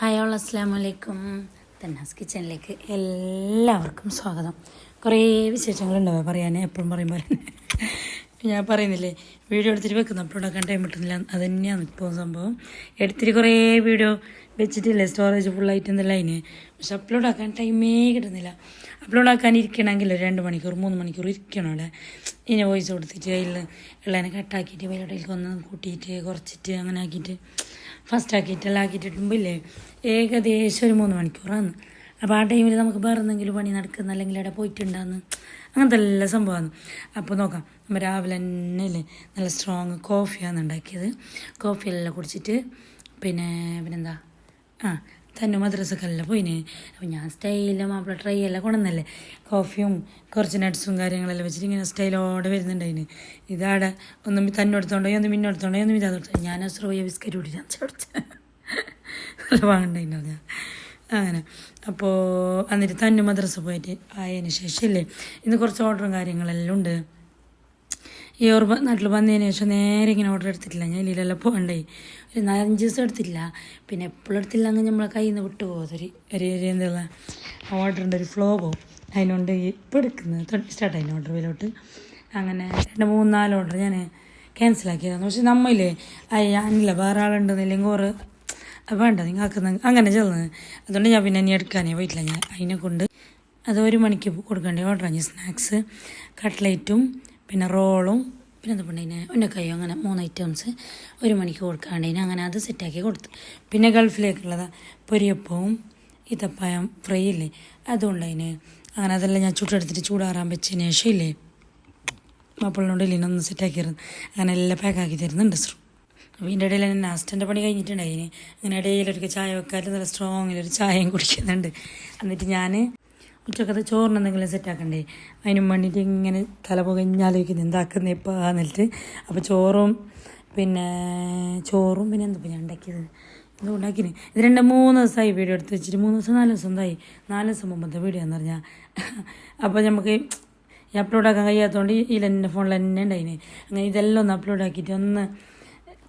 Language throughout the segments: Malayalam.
ഹായ് ഓൾ അസ്സാം വലൈക്കും തന്നാസ് കിച്ചണിലേക്ക് എല്ലാവർക്കും സ്വാഗതം. കുറേ വിശേഷങ്ങളുണ്ടാവുക പറയാൻ എപ്പോഴും പറയും പോലെ. ഞാൻ പറയുന്നില്ലേ വീഡിയോ എടുത്തിട്ട് വെക്കുന്ന അപ്ലോഡാക്കാൻ ടൈം കിട്ടുന്നില്ല. അത് തന്നെയാണ് ഇപ്പോൾ സംഭവം. എടുത്തിട്ട് കുറേ വീഡിയോ വെച്ചിട്ടില്ലേ സ്റ്റോറേജ് ഫുള്ളായിട്ട് എന്നല്ല അതിന് പക്ഷെ അപ്ലോഡ് ആക്കാൻ ടൈമേ കിട്ടുന്നില്ല. അപ്ലോഡ് ആക്കാൻ ഇരിക്കണമെങ്കിൽ ഒരു രണ്ട് മണിക്കൂർ മൂന്ന് മണിക്കൂർ ഇരിക്കണം അവിടെ. ഇനി വോയിസ് കൊടുത്തിട്ട് അതിൽ ഉള്ളതിനെ കട്ടാക്കിയിട്ട് വൈകിട്ടേക്ക് ഒന്ന് കൂട്ടിയിട്ട് കുറച്ചിട്ട് അങ്ങനെ ആക്കിയിട്ട്. ഫസ്റ്റ് ആക്കിയിട്ടെല്ലാം ആക്കിയിട്ടിട്ടുമ്പോൾ ഇല്ലേ ഏകദേശം ഒരു മൂന്ന് മണിക്കൂറാണ് അപ്പോൾ ആ ടൈമിൽ നമുക്ക് വേറെ എന്തെങ്കിലും പണി നടക്കുന്ന അല്ലെങ്കിൽ അവിടെ പോയിട്ടുണ്ടാന്ന് അങ്ങനത്തെ എല്ലാ സംഭവമാണ് അപ്പോൾ നോക്കാം. നമ്മൾ രാവിലെ തന്നെ ഇല്ലേ നല്ല സ്ട്രോങ് കോഫിയാണ് ഉണ്ടാക്കിയത് കോഫിയെല്ലാം കുടിച്ചിട്ട് പിന്നെ പിന്നെന്താ? ആ തന്നെ മദ്രസക്കല്ല പോയിന്. അപ്പോൾ ഞാൻ സ്റ്റൈലിൽ മാപ്പിള ട്രൈ എല്ലാം കൊണ്ടുവന്നല്ലേ. കോഫിയും കുറച്ച് നട്ട്സും കാര്യങ്ങളെല്ലാം വെച്ചിട്ട് ഇങ്ങനെ സ്റ്റൈലോടെ വരുന്നുണ്ടായിന്. ഇതാടെ ഒന്നും തന്നെടുത്തോണ്ടോ ഒന്ന് മിന്നെടുത്തോണ്ടോ ഒന്നും ഇതാ ഞാൻ സ്രോയ ബിസ്ക്കറ്റ് കൂടി നല്ല വാങ്ങണ്ടായിരുന്നു ഞാൻ അങ്ങനെ. അപ്പോൾ എന്നിട്ട് തന്നെ മദ്രസ പോയിട്ട് ആയതിന് ശേഷം ഇല്ലേ ഇന്ന് കുറച്ച് ഓർഡറും കാര്യങ്ങളെല്ലാം ഉണ്ട്. ഈ ഓർ നാട്ടിൽ വന്നതിന് ശേഷം നേരെ ഇങ്ങനെ ഓർഡർ എടുത്തിട്ടില്ല. ഞാൻ ഇല്ലല്ല പോകണ്ടേ. ഒരു നാലഞ്ച് ദിവസം എടുത്തില്ല പിന്നെ എപ്പോഴും എടുത്തില്ല അങ്ങ് നമ്മളെ കയ്യിൽ നിന്ന് വിട്ടു പോകും ഒരു ഒരു എന്തുള്ള എന്താ ഓർഡറിന്റെ ഒരു ഫ്ലോ പോകും അതിനോണ്ട് ഇപ്പോൾ എടുക്കുന്നത് സ്റ്റാർട്ട് അതിന് ഓർഡർ വിലോട്ട് അങ്ങനെ രണ്ട് മൂന്ന് നാല് ഓർഡർ ഞാൻ ക്യാൻസലാക്കിയതാണ് പക്ഷെ നമ്മയില്ലേ ഞാനില്ല വേറെ ആളുണ്ടെന്നില്ലെങ്കിൽ ഓറ് വേണ്ട നിങ്ങൾ ആക്കുന്ന അങ്ങനെ ചെല്ലുന്നത്. അതുകൊണ്ട് ഞാൻ പിന്നെ ഇനി എടുക്കാനേ പോയിട്ടില്ല. ഞാൻ അതിനെ കൊണ്ട് അത് ഒരു മണിക്ക് കൊടുക്കേണ്ടി ഓർഡർ ആഞ്ഞു സ്നാക്സ് കട്ട്ലേറ്റും പിന്നെ റോളും പിന്നെ എന്താ പണ്ടതിന് ഉന്നക്കയ്യോ അങ്ങനെ മൂന്ന് ഐറ്റംസ് ഒരു മണിക്ക് കൊടുക്കാണ്ടതിന് അങ്ങനെ അത് സെറ്റാക്കി കൊടുത്തു. പിന്നെ ഗൾഫിലേക്കുള്ളത് പൊരിയപ്പവും ഇത്തപ്പായം ഫ്രൈ ഇല്ലേ? അതുകൊണ്ടതിന് അങ്ങനെ അതെല്ലാം ഞാൻ ചുട്ടെടുത്തിട്ട് ചൂടാറാൻ വെച്ചതിന് ശേഷം ഇല്ലേ? മാപ്പിളിനോട് ഇല്ലിനൊന്ന് സെറ്റാക്കിയിരുന്നു അങ്ങനെ എല്ലാം പാക്കാക്കി തരുന്നുണ്ട് സ്ട്രോ അപ്പോൾ ഇതിന്റെ ഇടയിൽ തന്നെ നാസ്റ്റന്റെ പണി കഴിഞ്ഞിട്ടുണ്ടായിന് അങ്ങനെ ഇടയിലൊരു ചായ വെക്കാനും നല്ല സ്ട്രോങ്ങിലൊരു ചായയും കുടിക്കുന്നുണ്ട്. എന്നിട്ട് ഞാൻ ഉച്ചക്കത്തെ ചോറിന് എന്തെങ്കിലും സെറ്റാക്കണ്ടേ അതിനും വേണ്ടിയിട്ട് ഇങ്ങനെ തല പുകഞ്ഞാലോചിക്കുന്നത് എന്താക്കുന്നത് ഇപ്പോൾ എന്നിട്ട് അപ്പോൾ ചോറും പിന്നെ ചോറും പിന്നെ എന്താ ഞാൻ ഉണ്ടാക്കിയത്? എന്താ ഉണ്ടാക്കിന് ഇത് രണ്ട് മൂന്ന് ദിവസമായി വീഡിയോ എടുത്ത് വെച്ചിട്ട്. മൂന്ന് ദിവസം നാല് ദിവസം എന്തായി? നാല് ദിവസം മുമ്പത്തെ വീഡിയോ എന്ന് പറഞ്ഞാൽ അപ്പോൾ നമുക്ക് ഈ അപ്ലോഡ് ആക്കാൻ കഴിയാത്തതുകൊണ്ട് ഈ എന്റെ ഫോണിൽ തന്നെ ഉണ്ടായിന്. അങ്ങനെ ഇതെല്ലാം ഒന്ന് അപ്ലോഡ് ആക്കിയിട്ട് ഒന്ന്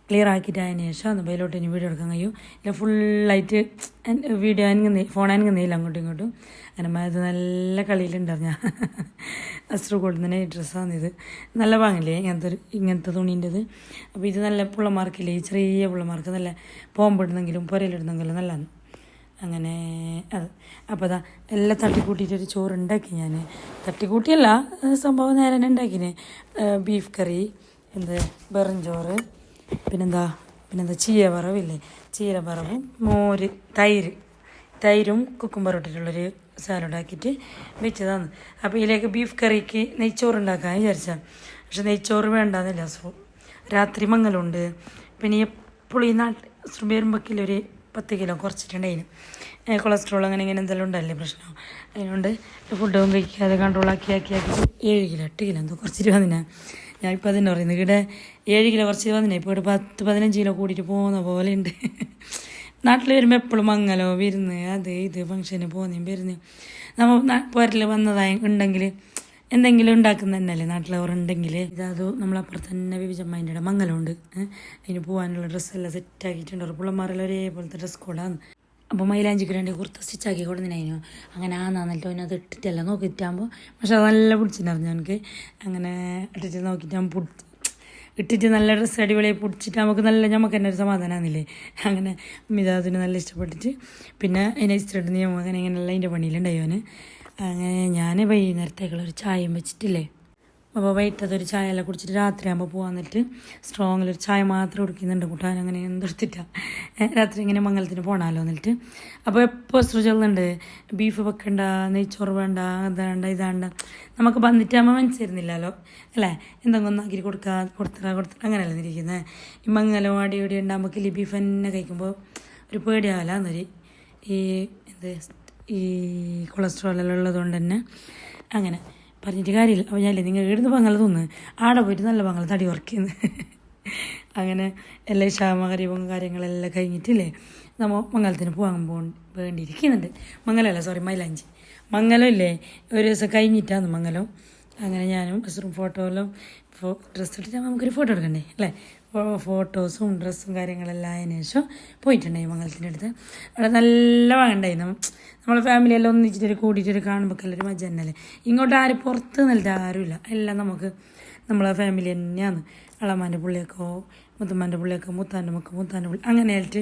ക്ലിയർ ആക്കിയിട്ടായതിനു ശേഷം ഒന്ന് ബൈലോട്ട് ഇനി വീഡിയോ എടുക്കാൻ കഴിയും. ഇല്ല ഫുള്ളായിട്ട് വീഡിയോ അനങ്ങുന്ന ഫോൺ അനങ്ങുന്നില്ല അങ്ങോട്ടും ഇങ്ങോട്ടും. അങ്ങനെ അത് നല്ല കളിയിലുണ്ടായിരുന്നു ഞാൻ അസ്രു കൊടുക്കുന്ന ഡ്രസ്സാണ് ഇത്. നല്ല വാങ്ങില്ലേ ഇങ്ങനത്തെ ഇങ്ങനത്തെ തുണീന്റെത്. അപ്പോൾ ഇത് നല്ല പുള്ളമാർക്കില്ലേ? ഈ ചെറിയ പുള്ളമാർക്ക് നല്ല പോമ്പിടുന്നെങ്കിലും പുരയിലിടുന്നെങ്കിലും നല്ലതാണ്. അങ്ങനെ അത്. അപ്പോൾ അതാ എല്ലാം തട്ടിക്കൂട്ടിയിട്ടൊരു ചോറ് ഉണ്ടാക്കി ഞാൻ തട്ടിക്കൂട്ടിയല്ല സംഭവം നേരെ തന്നെ ഉണ്ടാക്കിന്. ബീഫ് കറി എന്ത് വെറും ചോറ്. പിന്നെന്താ? പിന്നെന്താ? ചീരവറവില്ലേ? ചീരവറവും മോര് തൈര്. തൈരും കുക്കുംബർ ഇട്ടിട്ടുള്ളൊരു സാലഡ് ആക്കിയിട്ട് വെച്ചതാണ്. അപ്പോൾ ഇതിലേക്ക് ബീഫ് കറിക്ക് നെയ്ച്ചോറ് ഉണ്ടാക്കാൻ വിചാരിച്ചാൽ പക്ഷെ നെയ്ച്ചോറ് വേണ്ടെന്നില്ല. സോ രാത്രി മങ്ങലുണ്ട് പിന്നെ എപ്പോഴും ഈ നാട്ടിൽ വരുമ്പോഴേക്കിലൊരു പത്ത് കിലോ കുറച്ചിട്ടുണ്ടായിന്. കൊളസ്ട്രോൾ അങ്ങനെ ഇങ്ങനെ എന്തെല്ലാം ഉണ്ടല്ലേ പ്രശ്നം? അതിനുകൊണ്ട് ഫുഡൊന്നും കഴിക്കാതെ കൺട്രോൾ ആക്കി ആക്കി ആക്കി. ഏഴ് കിലോ എട്ട് കിലോ എന്തോ കുറച്ച് കുറച്ചിട്ട് ഞാൻ ഞാനിപ്പോൾ അതിനെ പറയുന്നത് ഇവിടെ ഏഴ് കിലോ കുറച്ച് വന്നിനെ ഇപ്പോൾ ഇവിടെ പത്ത് പതിനഞ്ച് കിലോ കൂടിയിട്ട് പോകുന്ന പോലെ ഉണ്ട് നാട്ടിൽ വരുമ്പോൾ എപ്പോഴും മംഗലോ വിരുന്ന്. അത് ഇത് ഫംഗ്ഷന് പോകുന്നതും വരുന്നതും നമ്മൾ പോരൽ വന്നതായി ഉണ്ടെങ്കിൽ എന്തെങ്കിലും ഉണ്ടാക്കുന്ന തന്നെയല്ലേ നാട്ടിലവരുണ്ടെങ്കിൽ ഇതത് നമ്മളപ്പുറത്ത് തന്നെ വിവിചമ്മേന്റെ മംഗലമുണ്ട് അതിന് പോകാനുള്ള ഡ്രസ്സെല്ലാം സെറ്റാക്കിയിട്ടുണ്ട് പിള്ളമാരെല്ലാം ഒരേപോലത്തെ ഡ്രസ് കോഡാണ് അപ്പോൾ മൈലാഞ്ചിക്ക് രണ്ട് കുർത്ത സ്റ്റിച്ചാക്കി കൊടുത്തിനായിരുന്നു അങ്ങനെ ആ ആന്നാന്നിട്ട് അതിനകത്ത് ഇട്ടിട്ടല്ല നോക്കിയിട്ടാകുമ്പോൾ പക്ഷെ അത് നല്ല പിടിച്ചിട്ടുണ്ടായിരുന്നു എനിക്ക് അങ്ങനെ ഇട്ടിട്ട് നോക്കിയിട്ടാകുമ്പോൾ പൊടിച്ച് ഇട്ടിട്ട് നല്ല ഡ്രസ്സ് അടിപൊളിയായി പിടിച്ചിട്ട് നമുക്ക് നല്ല നമുക്ക് തന്നെ ഒരു സമാധാനമാകുന്നില്ലേ അങ്ങനെ മിതാദിന് നല്ല ഇഷ്ടപ്പെട്ടിട്ട്. പിന്നെ അതിനെ ഇഷ്ടപ്പെട്ട് നിയമം അങ്ങനെ ഇങ്ങനെയുള്ള അതിന്റെ പണിയിലുണ്ടായി അവന്. അങ്ങനെ ഞാൻ വൈകുന്നേരത്തേക്കുള്ള ഒരു ചായയും വെച്ചിട്ടില്ലേ? അപ്പോൾ വൈകിട്ടത് ഒരു ചായ എല്ലാം കുടിച്ചിട്ട് രാത്രി ആകുമ്പോൾ പോകാൻ എന്നിട്ട് സ്ട്രോങ്ങിലൊരു ചായ മാത്രം കുടിക്കുന്നുണ്ട് കൂട്ടാൻ. അങ്ങനെ എന്തെടുത്തിട്ടാണ് രാത്രി ഇങ്ങനെ മംഗലത്തിന് പോകണമല്ലോ എന്നിട്ട്. അപ്പോൾ എപ്പോൾ സ്ത്രീ ബീഫ് വെക്കണ്ട നെയ്ച്ചോറ് വേണ്ട അതാണ്ട ഇതാണ്ട നമുക്ക് വന്നിട്ടാകുമ്പോൾ മനസ്സിരുന്നില്ലല്ലോ അല്ലേ? എന്തെങ്കിലും ഒന്നാക്കി കൊടുക്കുക കൊടുത്തറ കൊടുത്തറ അങ്ങനെയല്ല ഇരിക്കുന്നത് ഈ മംഗലം അടി ഓടി ഉണ്ടാകുമ്പോൾ കിലി ബീഫ് തന്നെ കഴിക്കുമ്പോൾ ഒരു പേടിയാവില്ല എന്നൊരു ഈ എന്ത് ഈ കൊളസ്ട്രോളെല്ലാം ഉള്ളതുകൊണ്ട് തന്നെ. അങ്ങനെ. പറഞ്ഞിട്ട് കാര്യമില്ല. അപ്പോൾ ഞാനില്ലേ നിങ്ങൾ ഇവിടുന്ന് പങ്ങൾ തോന്നുന്നു ആടെ പോയിട്ട് നല്ല പങ്ങൾ തടി ഉറക്കിയെന്ന് അങ്ങനെ എല്ലാ ക്ഷാമകരീപവും കാര്യങ്ങളെല്ലാം കഴിഞ്ഞിട്ടില്ലേ നമ്മൾ മംഗലത്തിന് പോകാൻ വേണ്ടിയിരിക്കുന്നുണ്ട്. മംഗലമല്ല സോറി മൈലാഞ്ചി. മംഗലം ഇല്ലേ ഒരു ദിവസം കഴിഞ്ഞിട്ടാണ് മംഗലം. അങ്ങനെ ഞാനും ഡ്രസ്സും ഫോട്ടോയിലും ഡ്രസ്സ് ഇട്ടിട്ട് നമുക്കൊരു ഫോട്ടോ എടുക്കണ്ടേ അല്ലേ? ഫോട്ടോസും ഡ്രസ്സും കാര്യങ്ങളെല്ലാം അതിന് ശേഷം പോയിട്ടുണ്ടായി മംഗലത്തിന്റെ അടുത്ത്. അവിടെ നല്ല വാങ്ങണ്ടായി നമ്മളെ ഫാമിലിയെല്ലാം ഒന്നിച്ചിട്ട് കൂടിയിട്ടൊരു കാണുമ്പോൾ എല്ലാവരും മജ തന്നെയല്ലേ. ഇങ്ങോട്ട് ആരും പുറത്ത് നിന്നിട്ട് ആരുമില്ല. എല്ലാം നമുക്ക് നമ്മളെ ഫാമിലി തന്നെയാണ്. അളമാന്റെ പുള്ളിയൊക്കെ മുത്തമ്മാന്റെ പുള്ളിയൊക്കെ മുത്താന്റെ മക്ക മുത്താന്റെ പുള്ളി അങ്ങനെ ആയിട്ട്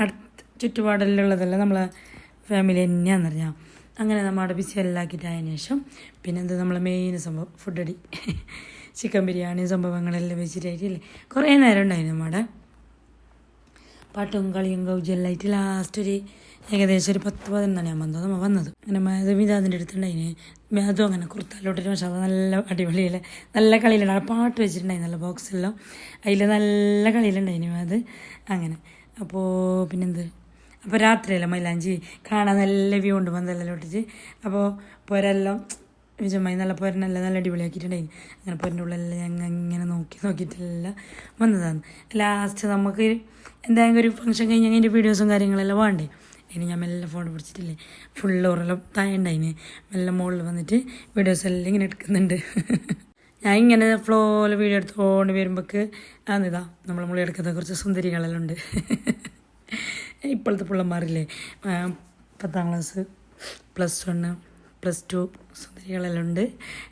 അടുത്ത് ചുറ്റുപാടിലുള്ളതെല്ലാം നമ്മളെ ഫാമിലി തന്നെയാണെന്ന് അറിഞ്ഞാൽ അങ്ങനെ നമ്മുടെ ബിസി എല്ലാം ആക്കിയിട്ടായതിനു ശേഷം പിന്നെന്താ നമ്മളെ മെയിൻ സംഭവം? ഫുഡടി ചിക്കൻ ബിരിയാണി സംഭവങ്ങളെല്ലാം വെച്ചിട്ടായിട്ടില്ലേ കുറേ നേരം ഉണ്ടായിരുന്നു നമ്മുടെ പാട്ടും കളിയും കൗജെല്ലായിട്ട് ലാസ്റ്റ് ഒരു ഏകദേശം ഒരു പത്ത് പതിനൊന്നണിയാകുമ്പോൾ എന്തോ നമ്മൾ വന്നത്. അങ്ങനെ മാധവിതാതിന്റെ അടുത്തുണ്ടായിന്. അതും അങ്ങനെ കുർത്താലോട്ടിട്ട് പക്ഷേ അത് നല്ല അടിപൊളിയല്ലേ? നല്ല കളിയിലുണ്ടായി പാട്ട് വെച്ചിട്ടുണ്ടായി നല്ല ബോക്സെല്ലാം അതിൽ നല്ല കളിയിലുണ്ടായിന് അത് അങ്ങനെ. അപ്പോൾ പിന്നെന്ത്? അപ്പോൾ രാത്രിയല്ല മൈലാഞ്ചി കാണാൻ നല്ല വ്യൂ ഉണ്ട് പന്തലെല്ലാം ഒട്ടിച്ച് അപ്പോൾ പുരെല്ലാം വിജയമായി നല്ല പുരനെല്ലാം നല്ല അടിപൊളിയാക്കിയിട്ടുണ്ടായി അങ്ങനെ പുരന്റെ ഉള്ളിലെല്ലാം ഞങ്ങൾ ഇങ്ങനെ നോക്കി നോക്കിയിട്ടെല്ലാം വന്നതാണ്. ലാസ്റ്റ് നമുക്ക് എന്തായാലും ഒരു ഫംഗ്ഷൻ കഴിഞ്ഞ് അതിന്റെ വീഡിയോസും കാര്യങ്ങളെല്ലാം വേണ്ടേ? ഇനി ഞാൻ മെല്ലെ ഫോൺ പിടിച്ചിട്ടില്ലേ? ഫുള്ള് ഓറെല്ലാം താഴെ ഉണ്ടായിന്. മെല്ലെ മുകളിൽ വന്നിട്ട് വീഡിയോസ് എല്ലാം ഇങ്ങനെ എടുക്കുന്നുണ്ട്. ഞാൻ ഇങ്ങനെ ഫ്ലോയിൽ വീഡിയോ എടുത്തുകൊണ്ട് വരുമ്പോൾക്ക് ആന്നിതാ നമ്മൾ മുളി എടുക്കുന്ന കുറച്ച് സുന്ദരികളെല്ലാം ഉണ്ട്. ഇപ്പോഴത്തെ പിള്ളമാരില്ലേ പത്താം class plus one plus two സുന്ദരികളെല്ലാം ഉണ്ട്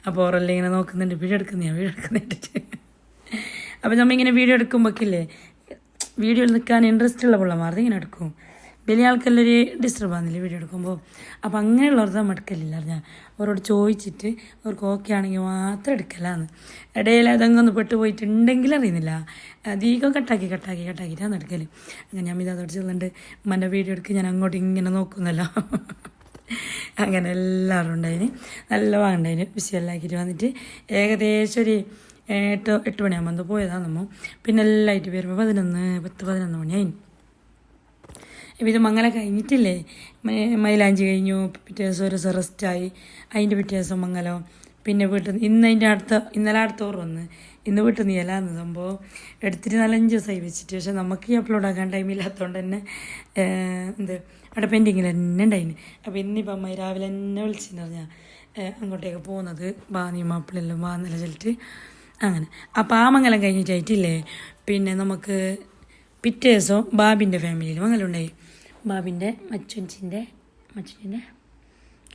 അപ്പോൾ ഓറെല്ലാം ഇങ്ങനെ നോക്കുന്നുണ്ട്. വീഡിയോ എടുക്കുന്ന വീഡിയോ എടുക്കുന്നുണ്ട് അപ്പോൾ നമ്മൾ ഇങ്ങനെ വീഡിയോ എടുക്കുമ്പോഴേക്കില്ലേ വീഡിയോയിൽ നിൽക്കാൻ ഇൻട്രസ്റ്റ് ഉള്ള പിള്ളമാർ ഇങ്ങനെ എടുക്കും. വലിയ ആൾക്കെല്ലാം ഒരു ഡിസ്റ്റർബ് ആകുന്നില്ല വീഡിയോ എടുക്കുമ്പോൾ അപ്പോൾ അങ്ങനെയുള്ളവർ നമ്മൾ എടുക്കലില്ല. ഞാൻ അവരോട് ചോദിച്ചിട്ട് അവർക്ക് ഓക്കെ ആണെങ്കിൽ മാത്രം എടുക്കലാന്ന്. ഇടയിൽ അതങ്ങ് ഒന്ന് പെട്ടുപോയിട്ടുണ്ടെങ്കിൽ അറിയുന്നില്ല. അധികം കട്ടാക്കി കട്ടാക്കി കട്ടാക്കിയിട്ടാണ് എടുക്കൽ അങ്ങനെ ഞാൻ ഇതോട് ചെല്ലുന്നുണ്ട് ഉമ്മന്റെ വീഡിയോ എടുക്കുക ഞാൻ അങ്ങോട്ട് ഇങ്ങനെ നോക്കുന്നല്ലോ. അങ്ങനെ എല്ലാവരും ഉണ്ടായിന്. നല്ല വാങ്ങണ്ടായിന് വിശയെല്ലാക്കിയിട്ട് വന്നിട്ട് ഏകദേശം ഒരു എട്ട് എട്ട് മണിയാകുമ്പോൾ പോയതാണ് നമ്മൾ പിന്നെ എല്ലായിട്ട് വരുമ്പോൾ പതിനൊന്ന് പത്ത് പതിനൊന്ന് മണിയായി ഇപ്പം ഇത് മംഗല കഴിഞ്ഞിട്ടില്ലേ? മൈലാഞ്ചി കഴിഞ്ഞു പിറ്റേ ദിവസം ഒരു ദിവസം റെസ്റ്റായി അതിന്റെ പിറ്റേ ദിവസം മംഗലം. പിന്നെ വീട്ടിൽ നിന്ന് ഇന്ന് അതിന്റെ അടുത്ത ഇന്നലെ അടുത്ത ഓർ വന്ന്. ഇന്ന് വീട്ടിൽ നിന്ന് ഇലാന്ന് സംഭവം എടുത്തിട്ട് നാലഞ്ച് ദിവസമായി വെച്ചിട്ട്. പക്ഷെ നമുക്ക് ഈ അപ്ലോഡ് ആക്കാൻ ടൈമില്ലാത്തതുകൊണ്ട് തന്നെ എന്ത് അവിടെ പെൻഡിങ്ങിൽ തന്നെ ഉണ്ടായിന്. അപ്പോൾ ഇന്നിപ്പം അമ്മ രാവിലെ എന്നെ വിളിച്ചിട്ട് പറഞ്ഞാൽ അങ്ങോട്ടേക്ക് പോകുന്നത് ബാ നീ മാപ്പിളെല്ലാം വാന്നില ചൊല്ലിട്ട് അങ്ങനെ. അപ്പോൾ ആ മംഗലം കഴിഞ്ഞിട്ടായിട്ടില്ലേ? പിന്നെ നമുക്ക് പിറ്റേ ദിവസം ബാബിന്റെ ഫാമിലിയിൽ മംഗലം ഉണ്ടായി. ബാബിന്റെ മച്ചുഞ്ചിന്റെ മച്ചുഞ്ചിന്റെ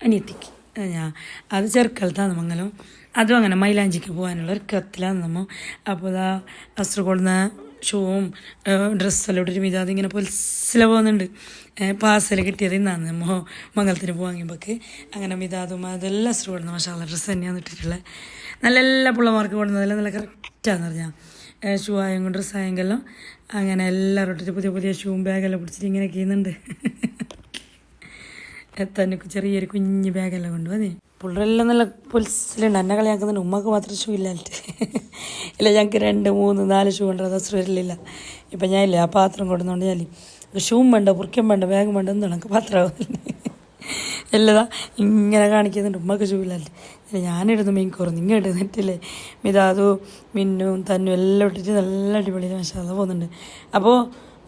അനിയത്തിക്ക്. അത് ഞാൻ അത് ചെറുക്കലത്താണ് മംഗലം. അതും അങ്ങനെ മൈലാഞ്ചിക്ക് പോകാനുള്ള ഒരു കത്തിലാണ് നമ്മൾ അപ്പോൾ ഇതാ കാസർഗോഡ് ഷൂവും ഡ്രസ്സെല്ലാം ഇട്ടിട്ട് മിതാതെ ഇങ്ങനെ പൊലിസില പോകുന്നുണ്ട്. പാസൽ കിട്ടിയത് ഇന്നാണ്. നമ്മ മംഗലത്തിന് പോവാങ്ങിയപ്പോൾക്ക് അങ്ങനെ മിതാതും അതെല്ലാം കാസർഗോഡ് നിന്ന് മഷാല ഡ്രസ്സ് തന്നെയാണ് ഇട്ടിട്ടുള്ളത്. നല്ല എല്ലാ പിള്ളമാർക്ക് കൊടുക്കുന്നതെല്ലാം നല്ല കറക്റ്റാന്ന് പറഞ്ഞാൽ ഷൂ ആയെങ്കിലും ഡ്രസ്സ് ആയെങ്കിലും അങ്ങനെ എല്ലാവരും ഇട്ടിട്ട് പുതിയ പുതിയ ഷൂവും ബാഗെല്ലാം പിടിച്ചിട്ട് ഇങ്ങനെ ചെയ്യുന്നുണ്ട്. തന്നെ ചെറിയൊരു കുഞ്ഞ് ബാഗെല്ലാം കൊണ്ടുവന്നേ പുള്ളരെല്ലാം നല്ല പുൽസിലുണ്ട് എന്നെ കളിയാക്കുന്നുണ്ട് ഉമ്മക്ക് മാത്രം ഷൂ ഇല്ലായിട്ട് ഇല്ല ഞങ്ങൾക്ക് രണ്ട് മൂന്ന് നാല് ഷൂ ഉണ്ട്. അത് വരില്ല. ഇപ്പം ഞാൻ ഇല്ലേ ആ പാത്രം കൊടുന്നുകൊണ്ട് ഞാൻ ഷൂവും വേണ്ട പുറക്കും വേണ്ട ബാഗും വേണ്ട ഒന്നും എനിക്ക് പാത്രമാവുന്നില്ല എല്ലതാ ഇങ്ങനെ കാണിക്കുന്നുണ്ട്. ഉമ്മക്ക് ഷൂ ഇല്ലാണ്ട് ഇല്ല ഞാനിടുന്നു മീൻ കുറഞ്ഞു. ഇങ്ങനെ ഇടുന്നിട്ടില്ലേ മിതാതു മിന്നും തന്നും എല്ലാം ഇട്ടിട്ട് നല്ല അടിപൊളി മസാല പോകുന്നുണ്ട്. അപ്പോൾ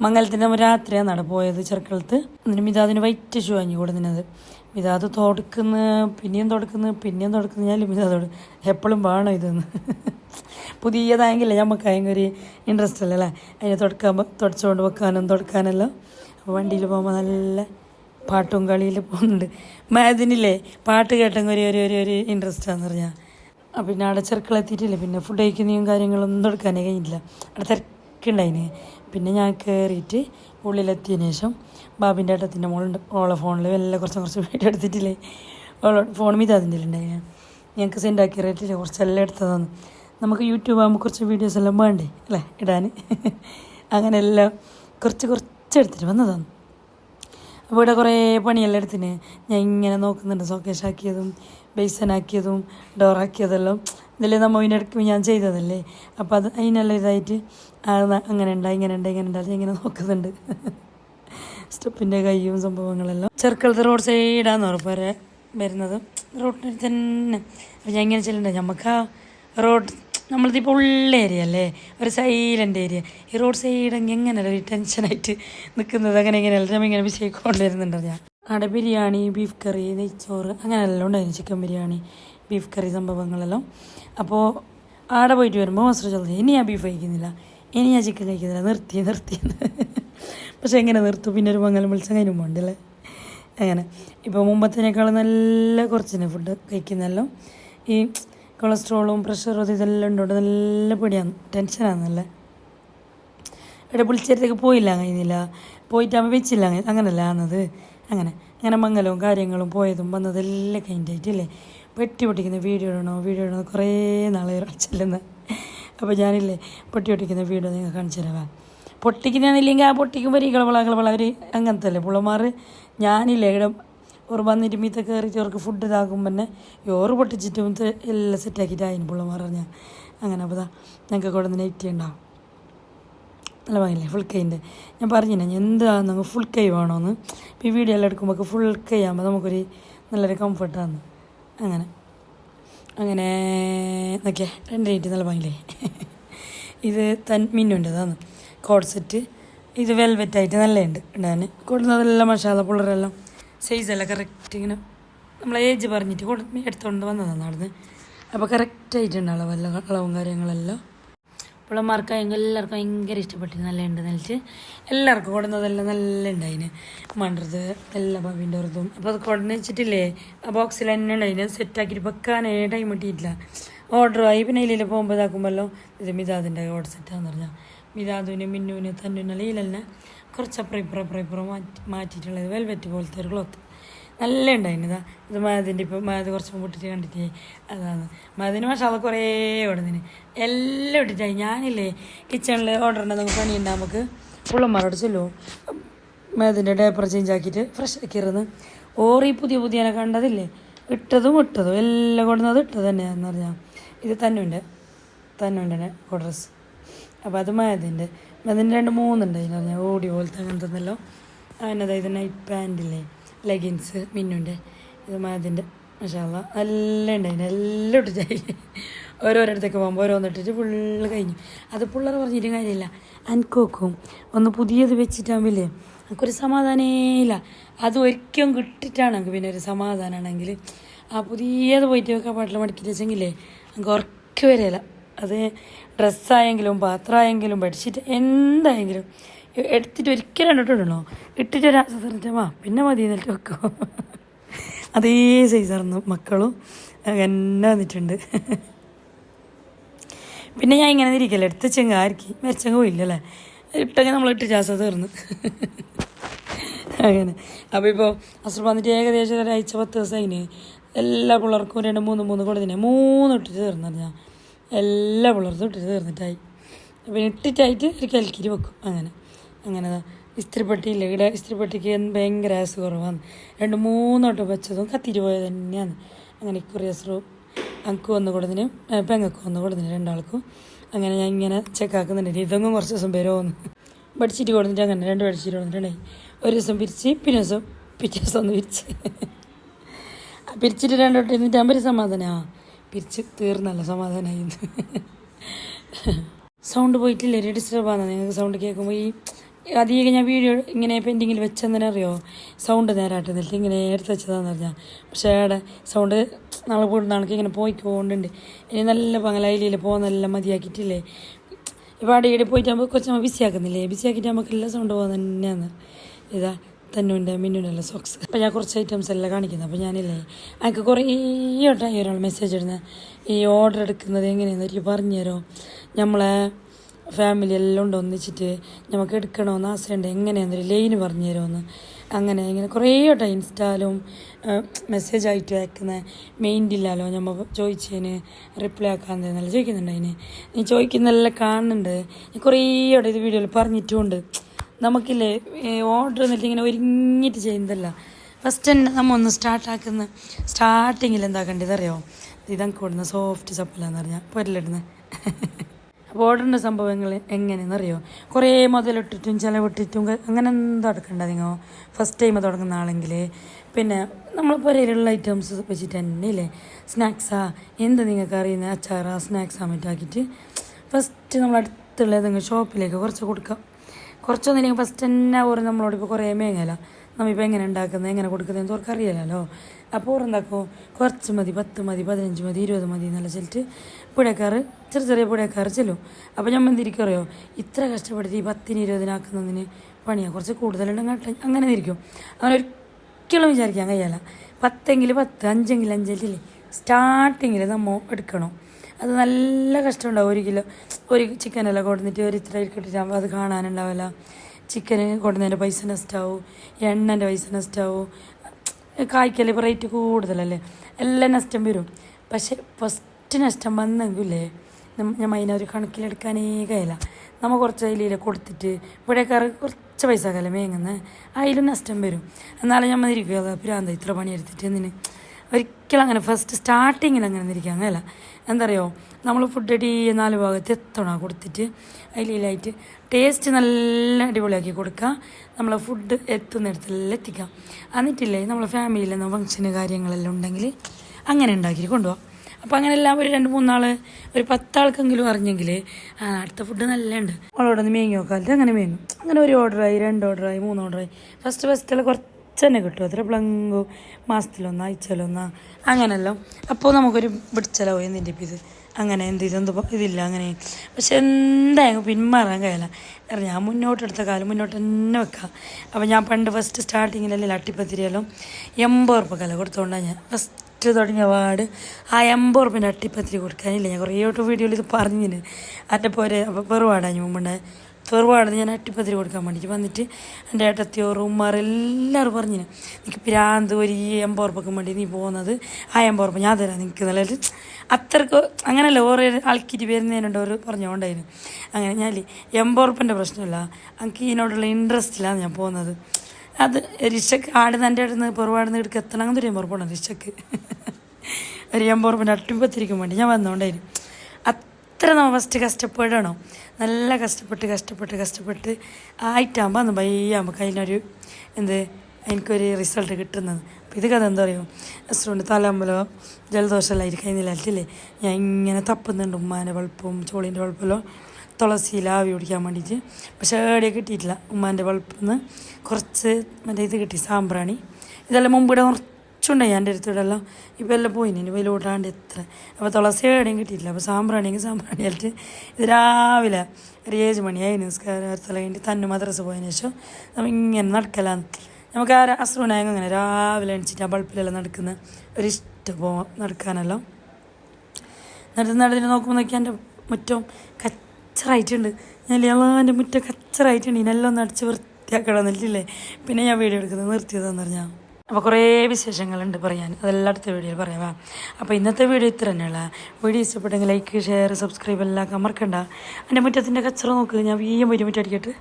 മംഗലത്തിന്റെ രാത്രിയാണ് പോയത് ചെറുക്കളത്ത് എന്നിട്ട് മിതാദിന് വൈറ്റ് ഷൂ വാങ്ങി കൊടുക്കുന്നത് മിതാദ് തുടക്കുന്ന പിന്നെയും തുടക്കുന്നു പിന്നെയും തുടക്കുന്നു. ഞാൻ മിതാദോട് എപ്പോഴും വേണം ഇതെന്ന്. പുതിയതായെങ്കിലേ നമുക്ക് ഭയങ്കര ഒരു ഇൻട്രസ്റ്റ് അല്ലേ അല്ലേ? അതിനെ തുടക്കാൻ തുടച്ചുകൊണ്ട് വെക്കാനും തുടക്കാനെല്ലാം. വണ്ടിയിൽ പോകുമ്പോൾ നല്ല പാട്ടും കളിയിൽ പോകുന്നുണ്ട്. മാതിനില്ലേ പാട്ട് കേട്ടെങ്കിൽ ഒരു ഒരു ഒരു ഒരു ഇൻട്രസ്റ്റ് ആണെന്ന് പറഞ്ഞാൽ പിന്നെ അവിടെ ചെറുക്കളെത്തിയിട്ടില്ല? പിന്നെ ഫുഡ് കഴിക്കുന്നതും കാര്യങ്ങളൊന്നും തുടക്കാനേ കഴിഞ്ഞില്ല അവിടെ തിരക്കുണ്ടായിന്. പിന്നെ ഞാൻ കയറിയിട്ട് ഉള്ളിലെത്തിയതിന് ശേഷം ബാബിന്റെ ഏട്ടത്തിന്റെ മോളുണ്ട്. ഓളെ ഫോണിൽ വല്ല കുറച്ച് കുറച്ച് വീഡിയോ എടുത്തിട്ടില്ലേ? ഓളോ ഫോൺ മീത് അതിന്റെ ഉണ്ടായി ഞാൻ ഞങ്ങൾക്ക് സെൻഡ് ആക്കി റേറ്റില്ല കുറച്ചെല്ലാം എടുത്തതാണ് നമുക്ക് യൂട്യൂബ് ആകുമ്പോൾ കുറച്ച് വീഡിയോസ് എല്ലാം വേണ്ടേ? അല്ലേ? ഇടാൻ അങ്ങനെ എല്ലാം കുറച്ച് കുറച്ച് എടുത്തിട്ട് വന്നതാണ് അപ്പോൾ ഇവിടെ കുറേ പണിയെല്ലാം എടുത്തിന്. ഞാൻ ഇങ്ങനെ നോക്കുന്നുണ്ട്. സോക്കേഷ് ആക്കിയതും ബേസനാക്കിയതും ഡോറാക്കിയതെല്ലാം ഇതെല്ലാം നമ്മൾ ഇതിനിടയ്ക്ക് ഞാൻ ചെയ്തതല്ലേ? അപ്പോൾ അത് അതിനെല്ലാം ഇതായിട്ട് അങ്ങനെ ഉണ്ടായി ഇങ്ങനെ ഉണ്ടായി ഇങ്ങനെ ഉണ്ടായി ഇങ്ങനെ നോക്കുന്നുണ്ട്. സ്റ്റെപ്പിന്റെ കയ്യും സംഭവങ്ങളെല്ലാം. ചെറുക്കളത്തെ റോഡ് സൈഡാന്ന് ഉറപ്പുവരെ വരുന്നത്. റോഡിൽ തന്നെ. അപ്പോൾ ഞാൻ ഇങ്ങനെ ചെല്ലുന്നുണ്ട്. നമുക്ക് ആ റോഡ് നമ്മളിതിപ്പോൾ ഉള്ള ഏരിയ അല്ലേ? ഒരു സൈലന്റ് ഏരിയ ഈ റോഡ് സൈഡ് എങ്ങനെ ഒരു ടെൻഷനായിട്ട് നിൽക്കുന്നത് അങ്ങനെ ഇങ്ങനെയല്ല നമ്മൾ ഇങ്ങനെ വിഷയം കൊണ്ടുവരുന്നുണ്ട് ഞാൻ. അവിടെ ബിരിയാണി ബീഫ് കറി നെയ്ച്ചോറ് അങ്ങനെയെല്ലാം ഉണ്ടായിരുന്നു. ചിക്കൻ ബിരിയാണി ബീഫ് കറി സംഭവങ്ങളെല്ലാം. അപ്പോൾ ആടെ പോയിട്ട് വരുമ്പോൾ മസ്റ്റർ ചോദിച്ചു ഇനി ഞാൻ ബീഫ് കഴിക്കുന്നില്ല. ഇനി ഞാൻ ചിക്കൻ കഴിക്കുന്നില്ല. നിർത്തി നിർത്തി. പക്ഷെ എങ്ങനെ നിർത്തും? പിന്നെ ഒരു മംഗലം വിളിച്ച കഴിഞ്ഞു പോകണ്ടല്ലേ അങ്ങനെ. ഇപ്പോൾ മുമ്പത്തിനേക്കാൾ നല്ല കുറച്ചിന് ഫുഡ് കഴിക്കുന്നല്ലോ. ഈ കൊളസ്ട്രോളും പ്രഷറും അത് ഇതെല്ലാം ഉണ്ടോണ്ട് നല്ല പേടിയാണ്. ടെൻഷനാണെന്നല്ലേ ഇവിടെ വിളിച്ചേരത്തേക്ക് പോയില്ല കഴിഞ്ഞില്ല. പോയിട്ടാകുമ്പോൾ വെച്ചില്ല അങ്ങ- അങ്ങനല്ല ആന്നത് അങ്ങനെ. അങ്ങനെ മംഗലവും കാര്യങ്ങളും പോയതും വന്നതെല്ലാം കഴിഞ്ഞിട്ടില്ലേ പെട്ടി പൊട്ടിക്കുന്ന വീഡിയോ ഇടണോ? വീഡിയോ ഇടണോ? കുറേ നാളെ ചെല്ലുന്നത് അപ്പോൾ ഞാനില്ലേ പൊട്ടി ഒട്ടിക്കുന്ന വീഡിയോ നിങ്ങൾ കാണിച്ചു തരാം. പൊട്ടിക്കുന്നില്ലെങ്കിൽ ആ പൊട്ടിക്കുമ്പോൾ ഈ കളവള കളവള അങ്ങനത്തെ അല്ലേ പുള്ളമാർ ഞാനില്ലേ ഇവിടെ ഒരു വന്നിട്ട് മീത്ത കയറിയിട്ട് അവർക്ക് ഫുഡ് ഇതാക്കും പിന്നെ യോറ് പൊട്ടിച്ചിട്ടും എല്ലാം സെറ്റാക്കിയിട്ട് അതിന് പുള്ളമാർ പറഞ്ഞ. അങ്ങനെ അപ്പോൾ ഞങ്ങൾക്ക് കൂടെ നിന്ന് നെറ്റ് ഉണ്ടാവും. നല്ല ഭംഗിയില്ലേ? ഫുൾ കൈന്റെ ഞാൻ പറഞ്ഞില്ല ഞാൻ എന്താ നമുക്ക് ഫുൾ കൈ വേണമെന്ന് ഇപ്പോൾ ഈ വീഡിയോ എല്ലാം എടുക്കുമ്പോൾ ഫുൾ കൈ ആകുമ്പോൾ നമുക്കൊരു നല്ലൊരു കംഫർട്ടാണ് അങ്ങനെ. അങ്ങനെ നോക്കിയേ രണ്ട് മിനിറ്റ് നല്ല ഭംഗിയില്ലേ? ഇത് തൻ മിന്നുന്റെതാണ് കോഡ് സെറ്റ് ഇത് വെൽവെറ്റ് ആയിട്ട് നല്ലതുണ്ട് ഇടാൻ കൊടുക്കുന്നതെല്ലാം മഷാല പിള്ളേരെല്ലാം സൈസെല്ലാം കറക്റ്റ് ഇങ്ങനെ നമ്മളെ ഏജ് പറഞ്ഞിട്ട് കൊടു എടുത്തുകൊണ്ട് വന്നതാണ് അവിടുന്ന് അപ്പോൾ കറക്റ്റായിട്ടുണ്ട് അളവെല്ലാം അളവും കാര്യങ്ങളെല്ലാം. പിള്ളമാർക്കായെങ്കിൽ എല്ലാവർക്കും ഭയങ്കര ഇഷ്ടപ്പെട്ടു. നല്ല ഉണ്ട് നിലച്ച് എല്ലാവർക്കും കൊടുന്നതെല്ലാം നല്ല ഉണ്ടായിന്. മണ്ടത് എല്ലാ പവിന്റെ ഓർത്തും അപ്പോൾ അത് കൊടുന്ന് വെച്ചിട്ടില്ലേ? ആ ബോക്സിൽ തന്നെ ഉണ്ടായിന്. സെറ്റാക്കിയിട്ട് വെക്കാനേ ടൈം കിട്ടിയിട്ടില്ല ഓർഡർ ആയി. പിന്നെ ഇതിൽ പോകുമ്പോൾ ഇതാക്കുമ്പോൾ ഇത് മിതാദിന്റെ ഓർഡർ സെറ്റാന്ന് പറഞ്ഞാൽ മിതാദുവിന് മിന്നുവിന് തന്നുവിന് ഇതിലെല്ലാം കുറച്ച് അപ്പുറം ഇപ്പുറം അപ്പുറം ഇപ്പുറം മാറ്റി മാറ്റിയിട്ടുള്ളത്. വെൽവെറ്റ് പോലത്തെ ഒരു ക്ലോത്ത് നല്ല ഉണ്ടായിരുന്നു. ഇതാ ഇത് മാതിന്റെ ഇപ്പം മാത് കുറച്ച് മുട്ടിട്ട് കണ്ടിട്ട് അതാണ്. മാതിന് മസാല കുറേ ഓടുന്നതിന് എല്ലാം ഇട്ടിട്ടായി ഞാനില്ലേ കിച്ചണിൽ ഓർഡർ ഉണ്ടെന്ന് പണി ഉണ്ട് നമുക്ക് പുള്ളന്മാരോട് ചെല്ലുമോ മാതിന്റെ ഡേപ്പർ ചേഞ്ച് ആക്കിയിട്ട് ഫ്രഷ് ആക്കിയിരുന്നു ഓറി പുതിയ പുതിയനെ കണ്ടതില്ലേ? ഇട്ടതും ഇട്ടതും. എല്ലാം കൊണ്ടുവന്നത് ഇട്ടത് തന്നെയാണെന്ന് പറഞ്ഞാൽ ഇത് തന്നുണ്ട് തന്നുണ്ട് ഡ്രസ്സ് അപ്പോൾ അത് മതിന്റെ മതിന്റെ രണ്ട് മൂന്നുണ്ട് അതിന് പറഞ്ഞാൽ ഓടി പോലത്തെ അങ്ങനത്തെ ഒന്നല്ലോ അതിനതായത് നൈറ്റ് പാന്റില്ലേ ലെഗിൻസ് മിന്നുന്റെ ഇത് മാതിന്റെ മഷാല എല്ലാം ഉണ്ടായിന്. എല്ലാം ഇട്ടിട്ടായി ഓരോരിടത്തേക്ക് പോകുമ്പോൾ ഓരോന്നിട്ടിട്ട് ഫുള്ള് കഴിഞ്ഞു. അത് പിള്ളേർ പറഞ്ഞിട്ടും കാര്യമില്ല. അനക്കോക്കും ഒന്ന് പുതിയത് വെച്ചിട്ടാകുമ്പില്ലേ എനിക്കൊരു സമാധാനേ ഇല്ല. അത് ഒരിക്കലും കിട്ടിയിട്ടാണ് എനിക്ക് പിന്നെ ഒരു സമാധാനമാണെങ്കിൽ ആ പുതിയത് പോയിട്ട് വെക്കാൻ പാട്ടിൽ മടക്കിട്ട് വെച്ചെങ്കിലേ എനിക്ക് ഉറക്ക വരില്ല അത് ഡ്രസ്സായെങ്കിലും പാത്രമായെങ്കിലും ബെഡ്ഷീറ്റ് എന്തായെങ്കിലും എടുത്തിട്ട് ഒരിക്കലും കണ്ടിട്ടുണ്ടോ ഇട്ടിട്ട് ഒരു ആശ്വാസം പിന്നെ മതി എന്നിട്ട് വെക്കും. അതേ സൈസായിരുന്നു മക്കളും. എന്നെ വന്നിട്ടുണ്ട്. പിന്നെ ഞാൻ ഇങ്ങനെ ഇരിക്കല്ലേ? എടുത്ത് ചെങ്ങ ആർക്കി മരിച്ചങ്ങ് പോയില്ലല്ലേ ഇട്ടങ്ങ് നമ്മൾ ഇട്ട് ചാസ തീർന്നു അങ്ങനെ. അപ്പോൾ ഇപ്പോൾ അസുർ വന്നിട്ട് ഏകദേശം ഒരാഴ്ച പത്ത് ദിവസം അതിന് എല്ലാ പിള്ളേർക്കും രണ്ട് മൂന്ന് മൂന്ന് കൊടുത്തിനെ മൂന്ന് ഇട്ടിട്ട് തീർന്നത് ഞാൻ. എല്ലാ പിള്ളേർക്കും ഇട്ടിട്ട് തീർന്നിട്ടായി. പിന്നെ ഇട്ടിട്ടായിട്ട് ഒരു കൽക്കിരി വെക്കും. അങ്ങനെ. അങ്ങനെ ഇസ്തിരിപ്പെട്ടിയില്ല. ഇവിടെ ഇസ്തിരിപ്പെട്ടിക്ക് ഭയങ്കര ആസ് കുറവാണ്. രണ്ട് മൂന്നോട്ട് വെച്ചതും കത്തിരി പോയത് തന്നെയാണ്. അങ്ങനെ ഇക്കുറി അസുറു അങ്കു വന്ന് കൊടുത്തിന് പെങ്ങക്ക് വന്ന് കൊടുത്തിന് രണ്ടാൾക്കും. അങ്ങനെ ഞാൻ ഇങ്ങനെ ചെക്കാക്കുന്നുണ്ട് ഇതൊന്നും കുറച്ച് ദിവസം പേരോന്ന് ബെഡ്ഷീറ്റ് കൊടുത്തിട്ട് അങ്ങനെ രണ്ട് ബെഡ്ഷീറ്റ് കൊടുത്തിട്ടുണ്ടായി. ഒരു ദിവസം പിരിച്ച് പിന്നെ ദിവസം പിറ്റേ ദിവസം ഒന്ന് പിരിച്ച്. പിരിച്ചിട്ട് രണ്ടോട്ട് ഇരുന്നിട്ട് അമ്പര് സമാധാനമാണ് പിരിച്ച് തീർന്നല്ല സമാധാനമായി സൗണ്ട് പോയിട്ടില്ല. ഒരു ഡിസ്റ്റർബാണ് നിങ്ങൾക്ക് സൗണ്ട് കേൾക്കുമ്പോൾ ഈ അധികം ഞാൻ വീഡിയോ ഇങ്ങനെ പെൻഡിങ്ങിൽ വെച്ചെന്നെ അറിയോ? സൗണ്ട് നേരായിട്ട് നിന്നിട്ട് ഇങ്ങനെ എടുത്ത് വെച്ചതാന്ന് പറഞ്ഞാൽ പക്ഷേ അവിടെ സൗണ്ട് നാളെ പോയിട്ട് നാളേക്ക് ഇങ്ങനെ പോയിക്കൊണ്ടുണ്ട്. ഇനി നല്ല പങ്കലയിലിൽ പോകുന്നെല്ലാം മതിയാക്കിയിട്ടില്ലേ? ഇപ്പോൾ അവിടെ ഇവിടെ നമുക്ക് കുറച്ച് ബിസി ആക്കുന്നില്ലേ? ബിസി ആക്കിയിട്ട് നമുക്ക് എല്ലാ സൗണ്ട് പോകാൻ തന്നെയാണ്. ഇതാ തന്നുണ്ട് മിന്നുണ്ടല്ലോ സോക്സ് അപ്പോൾ ഞാൻ കുറച്ച് ഐറ്റംസ് എല്ലാം കാണിക്കുന്നത് അപ്പോൾ ഞാനില്ലേ എനിക്ക് കുറേ വട്ടമായി ഒരാൾ മെസ്സേജ് ഇടുന്നത് ഈ ഓർഡർ എടുക്കുന്നത് എങ്ങനെയാണെന്ന് എനിക്ക് പറഞ്ഞുതരോ? നമ്മളെ ഫാമിലി എല്ലാം ഉണ്ട് ഒന്നിച്ചിട്ട് നമുക്ക് എടുക്കണമെന്ന് ആശയുണ്ട് എങ്ങനെയാണെന്നൊരു ലൈന് പറഞ്ഞു തരുമെന്ന്. അങ്ങനെ ഇങ്ങനെ കുറേ വട്ടം ഇൻസ്റ്റാലും മെസ്സേജ് ആയിട്ട് അയക്കുന്ന മെയിൻഡില്ലാലോ നമ്മൾ ചോദിച്ചതിന് റിപ്ലൈ ആക്കാൻ തന്നെ ചോദിക്കുന്നുണ്ട് അതിന്. നീ ചോദിക്കുന്നെല്ലാം കാണുന്നുണ്ട്. ഞാൻ കുറേ വട്ടം ഇത് വീഡിയോയിൽ പറഞ്ഞിട്ടുമുണ്ട്. നമുക്കില്ലേ ഓർഡർ എന്നിട്ട് ഇങ്ങനെ ഒരുങ്ങിയിട്ട് ചെയ്യുന്നതല്ല. ഫസ്റ്റ് തന്നെ നമ്മൾ ഒന്ന് സ്റ്റാർട്ടാക്കുന്ന സ്റ്റാർട്ടിങ്ങിൽ എന്താക്കേണ്ടത് അറിയാമോ ഇതങ്ങ് കൂടുന്ന സോഫ്റ്റ് ചപ്പലാന്ന് പറഞ്ഞാൽ പൊരലിടുന്നത് അപ്പോൾ സംഭവങ്ങൾ സംഭവങ്ങൾ എങ്ങനെയെന്നറിയോ? കുറേ മുതലിട്ടിട്ടും ചിലവിട്ടിട്ടും അങ്ങനെ എന്താ എടുക്കണ്ട നിങ്ങൾ ഫസ്റ്റ് ടൈം തുടങ്ങുന്ന ആളെങ്കിൽ പിന്നെ നമ്മൾ പുരയിലുള്ള ഐറ്റംസ് വെച്ചിട്ട് തന്നെ ഇല്ലേ സ്നാക്സാ എന്ത് നിങ്ങൾക്ക് അറിയുന്ന? അച്ചാറാ? സ്നാക്സാ മറ്റാക്കിയിട്ട് ഫസ്റ്റ് നമ്മൾ അടുത്തുള്ള ഷോപ്പിലേക്ക് കുറച്ച് കൊടുക്കാം. കുറച്ചൊന്നും ഇല്ലെങ്കിൽ ഫസ്റ്റ് തന്നെ ഓരോ നമ്മളോട് ഇപ്പോൾ കുറേ മേങ്ങല. നമ്മളിപ്പോൾ എങ്ങനെ ഉണ്ടാക്കുന്നത് എങ്ങനെ കൊടുക്കുന്നത് അവർക്ക് അറിയാലോ അപ്പോൾ ഓരെന്താക്കും കുറച്ച് മതി പത്ത് മതി പതിനഞ്ച് മതി ഇരുപത് മതി എന്നുള്ള ചെല്ലിട്ട് പുഴക്കാറ് ചെറിയ ചെറിയ പുഴക്കാറ് ചെല്ലും. അപ്പോൾ ഞാൻ എന്തിരിക്കും അറിയോ? ഇത്ര കഷ്ടപ്പെടുത്തി ഈ പത്തിന് ഇരുപതിനാക്കുന്നതിന് പണിയാണ് കുറച്ച് കൂടുതലുണ്ടെങ്കിൽ അങ്ങനെ ഇരിക്കും. അങ്ങനെ ഒരിക്കലും വിചാരിക്കാൻ കഴിയല്ല. പത്തെങ്കിൽ പത്ത് അഞ്ചെങ്കിൽ അഞ്ചല്ലേ സ്റ്റാർട്ടിങ്ങിൽ നമ്മൾ എടുക്കണം. അത് നല്ല കഷ്ടമുണ്ടാവും. ഒരു കിലോ ഒരു ചിക്കനെല്ലാം കൊടുത്തിട്ട് ഒരു ഇത്ര ഇട്ടിട്ടാകുമ്പോൾ അത് കാണാനുണ്ടാവില്ല. ചിക്കന് കൊണ്ടുവന്നതിന്റെ പൈസ നഷ്ടമാവും എണ്ണന്റെ പൈസ നഷ്ടമാവും കായ്ക്കൽ ഇപ്പോൾ റേറ്റ് കൂടുതലല്ലേ? എല്ലാം നഷ്ടം വരും. പക്ഷേ ഫസ്റ്റ് നഷ്ടം വന്നെങ്കിലേ ഞാൻ അതിനെ ഒരു കണക്കിലെടുക്കാനേ കഴിയില്ല. നമ്മൾ കുറച്ച് അതിൽ കൊടുത്തിട്ട് ഇവിടേക്കാറ് കുറച്ച് പൈസ കല മേങ്ങുന്നത് അതിലും നഷ്ടം വരും. എന്നാലും ഞാൻ മതിരിക്കുക പിരാന്ത ഇത്ര പണിയെടുത്തിട്ട് എന്തിന്? ഒരിക്കലും അങ്ങനെ ഫസ്റ്റ് സ്റ്റാർട്ടിങ്ങിൽ അങ്ങനെ ഇരിക്കുക അങ്ങനെയല്ല എന്താ പറയുക നമ്മൾ ഫുഡ് അടി നാല് ഭാഗത്ത് എത്തണം കൊടുത്തിട്ട്. അതിലായിട്ട് ടേസ്റ്റ് നല്ല അടിപൊളിയാക്കി കൊടുക്കുക. നമ്മളെ ഫുഡ് എത്തുന്നിടത്തെല്ലാം എത്തിക്കുക. എന്നിട്ടില്ലേ നമ്മളെ ഫാമിലിയിൽ നിന്ന് ഫംഗ്ഷന് കാര്യങ്ങളെല്ലാം ഉണ്ടെങ്കിൽ അങ്ങനെ ഉണ്ടാക്കി കൊണ്ടുപോകാം അപ്പോൾ അങ്ങനെ എല്ലാം ഒരു രണ്ട് മൂന്നാൾ ഒരു പത്താൾക്കെങ്കിലും അറിഞ്ഞെങ്കിൽ അടുത്ത ഫുഡ് നല്ല ഉണ്ട്. അവളോടൊന്ന് മേങ്ങി നോക്കാലത്ത് അങ്ങനെ മേങ്ങും അങ്ങനെ ഒരു ഓർഡറായി രണ്ട് ഓർഡറായി മൂന്ന് ഓർഡറായി ഫസ്റ്റ് ഫസ്റ്റിൽ കുറച്ച് തന്നെ കിട്ടും. അത്ര പ്ലങ്കോ മാസത്തിലൊന്ന് ആഴ്ചയിലൊന്ന് അങ്ങനെയല്ലോ അപ്പോൾ നമുക്കൊരു പിടിച്ചല എന്തിന്റെ ഇപ്പം ഇത് അങ്ങനെ എന്ത് ഇതെന്തോ ഇതില്ല അങ്ങനെ. പക്ഷെ എന്തായാലും പിന്മാറാൻ കഴിയില്ല. കാരണം ഞാൻ മുന്നോട്ടെടുത്ത കാലം മുന്നോട്ട് തന്നെ വെക്കാം. അപ്പോൾ ഞാൻ പണ്ട് ഫസ്റ്റ് സ്റ്റാർട്ടിങ്ങിലല്ലേ അട്ടിപ്പത്തിരിയെല്ലാം എൺപത് ഉറുപ്പ കല കൊടുത്തോണ്ടാണ് ഞാൻ. ഫസ്റ്റ് തുടങ്ങിയ പാട് ആ എൺപത് ഉറുപ്പിന്റെ അട്ടിപ്പത്തിരി കൊടുക്കാനില്ല. ഞാൻ കുറേ വീഡിയോയിൽ ഇത് പറഞ്ഞിന്. അതിന്റെ പോരെ അപ്പോൾ വെറുപാടാണ് മുമ്പുണ്ട് പാടുന്ന ഞാൻ അട്ടിപ്പത്തിരി കൊടുക്കാൻ വേണ്ടിയിട്ട് വന്നിട്ട് എന്റെ ഏട്ടത്തിയോറും ഉമ്മാരെല്ലാവരും പറഞ്ഞു നിനക്ക് പ്രാന്ത് ഒരു ഈ എമ്പോർപ്പൊക്കെ വേണ്ടി നീ പോകുന്നത് ആ എമ്പോർപ്പ് ഞാൻ തരാം നിനക്ക് നല്ല അത്രയ്ക്ക് അങ്ങനല്ല ഓരോ ആൾക്കിട്ട് വരുന്നതിനുണ്ട് ഒരു പറഞ്ഞുകൊണ്ടായിരുന്നു. അങ്ങനെ ഞാൻ എമ്പോർപ്പിന്റെ പ്രശ്നമില്ല എനിക്ക് ഇതിനോടുള്ള ഇൻട്രസ്റ്റിലാണ് ഞാൻ പോകുന്നത്. അത് രിഷക്ക് ആടുന്ന എന്റെ അടുത്ത് നിന്ന് ഇടയ്ക്ക് എത്തണം ഒരു എമ്പോർപ്പാണ് രിഷക്ക് ഒരു എമ്പോർപ്പിന്റെ അട്ടിപ്പത്തിരിക്കും വേണ്ടി ഞാൻ വന്നുകൊണ്ടായിരുന്നു. അത്ര നമ്മൾ ഫസ്റ്റ് കഷ്ടപ്പെടണോ നല്ല കഷ്ടപ്പെട്ട് കഷ്ടപ്പെട്ട് കഷ്ടപ്പെട്ട് ആയിട്ടാകുമ്പോൾ അന്ന് പയ്യാകുമ്പോൾ അതിനൊരു എന്ത് എനിക്കൊരു റിസൾട്ട് കിട്ടുന്നത്. അപ്പോൾ ഇത് കഥ എന്താ പറയുക അസുഖമുണ്ട് തലമ്പലോ ജലദോഷമെല്ലാം ആയിട്ട് കഴിഞ്ഞില്ലേ ഞാൻ ഇങ്ങനെ തപ്പുന്നുണ്ട് ഉമ്മാന്റെ വളപ്പും ചോളീന്റെ വെളുപ്പല്ലോ തുളസിയിൽ ആവി പിടിക്കാൻ വേണ്ടിയിട്ട്. പക്ഷേ ഏടെ കിട്ടിയിട്ടില്ല ഉമ്മാന്റെ വെളുപ്പിൽ നിന്ന് കുറച്ച് മറ്റേ ഇത് കിട്ടി സാമ്പ്രാണി. ഇതെല്ലാം മുമ്പിടെ കുറച്ചുണ്ടായി എന്റെ അടുത്തിടെല്ലാം. ഇപ്പം എല്ലാം പോയി. ഇനി വെയിലോട്ടാണ്ട് എത്ര. അപ്പോൾ തുളസി എവിടെയും കിട്ടിയിട്ടില്ല. അപ്പോൾ സാമ്പ്രാണിയെങ്കിൽ സാമ്പ്രാണി ആയിട്ട് ഇത് രാവിലെ ഒരു ഏഴ് മണിയായി നിസ്കാരത്തല കഴിഞ്ഞ് തന്നെ മദ്രസ പോയതിന് ശേഷം നമ്മൾ ഇങ്ങനെ നടക്കലാന്ന് നമുക്ക് ആ അസുഖനായ അങ്ങനെ രാവിലെ എണിച്ചിട്ട് ആ ബൾപ്പിലെല്ലാം നടക്കുന്ന ഒരു ഇഷ്ടം പോവാം നടക്കാനെല്ലാം. നടന്ന് നടന്നിട്ട് നോക്കുമ്പോൾ നോക്കിയാൽ എന്റെ മുറ്റം കച്ചറായിട്ടുണ്ട്. ഞാൻ എന്റെ മുറ്റം കച്ചറായിട്ടുണ്ട്. ഇതിനെല്ലാം ഒന്ന് അടിച്ച് വൃത്തിയാക്കണം എന്നിട്ടില്ലേ. പിന്നെ ഞാൻ വീഡിയോ എടുക്കുന്നത് നിർത്തിയതെന്ന് പറഞ്ഞാൽ അപ്പോൾ കുറേ വിശേഷങ്ങളുണ്ട് പറയാൻ. അതെല്ലാം അടുത്ത വീഡിയോയിൽ പറയാം. അപ്പോൾ ഇന്നത്തെ വീഡിയോ ഇത്ര തന്നെയുള്ള. വീഡിയോ ഇഷ്ടപ്പെട്ടെങ്കിൽ ലൈക്ക് ഷെയർ സബ്സ്ക്രൈബ് എല്ലാം കമർക്കണ്ട എന്റെ മുറ്റത്തിന്റെ കച്ചറ നോക്ക്. ഞാൻ വീണ്ടും ഒരു മുറ്റടിക്കട്ടെ